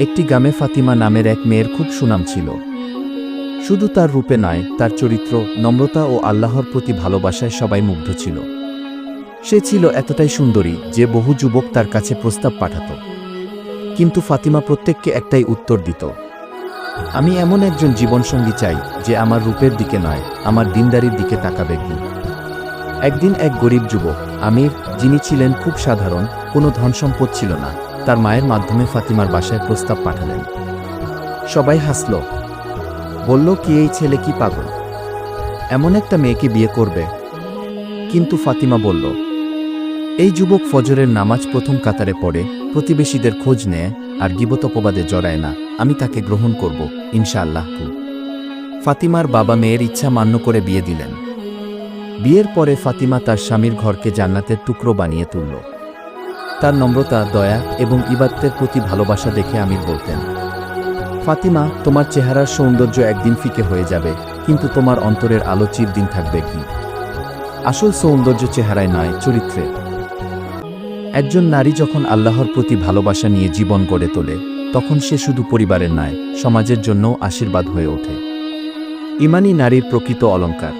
একটি গ্রামে ফাতিমা নামের এক মেয়ের খুব সুনাম ছিল। শুধু তার রূপে নয়, তার চরিত্র, নম্রতা ও আল্লাহর প্রতি ভালোবাসায় সবাই মুগ্ধ ছিল। সে ছিল এতটাই সুন্দরী যে বহু যুবক তার কাছে প্রস্তাব পাঠাত। কিন্তু ফাতিমা প্রত্যেককে একটাই উত্তর দিত, আমি এমন একজন জীবনসঙ্গী চাই যে আমার রূপের দিকে নয়, আমার দিনদারির দিকে তাকাবে কি? একদিন এক গরিব যুবক, আমির, যিনি ছিলেন খুব সাধারণ, কোনো ধনসম্পদ ছিল না। তার মায়ের মাধ্যমে ফাতিমার বাসায় প্রস্তাব পাঠালেন। সবাই হাসল। বলল, কি এই ছেলে, কি পাগল? এমন একটা মেয়েকে বিয়ে করবে। কিন্তু ফাতিমা বলল, এই যুবক ফজরের নামাজ প্রথম কাতারে পড়ে, প্রতিবেশীদের খোঁজ নেয় আর গিবতপবাদে জড়ায় না। আমি তাকে গ্রহণ করব, ইনশাআল্লাহ। ফাতিমার বাবা মেয়ের ইচ্ছা মান্য করে বিয়ে দিলেন। বিয়ের পরে ফাতিমা তার স্বামীর ঘরকে জান্নাতের টুকরো বানিয়ে তুলল। তার নম্রতা, দয়া এবং ইবাত্তের প্রতি ভালোবাসা দেখে আমির বলতেন, ফাতিমা, তোমার চেহারার সৌন্দর্য একদিন ফিকে হয়ে যাবে, কিন্তু তোমার অন্তরের আলো চিরদিন থাকবে কি? আসল সৌন্দর্য চেহারায় নয়, চরিত্রে। একজন নারী যখন আল্লাহর প্রতি ভালোবাসা নিয়ে জীবন গড়ে তোলে, তখন সে শুধু পরিবারের নয়, সমাজের জন্যও আশীর্বাদ হয়ে ওঠে। ইমানি নারীর প্রকৃত অলঙ্কার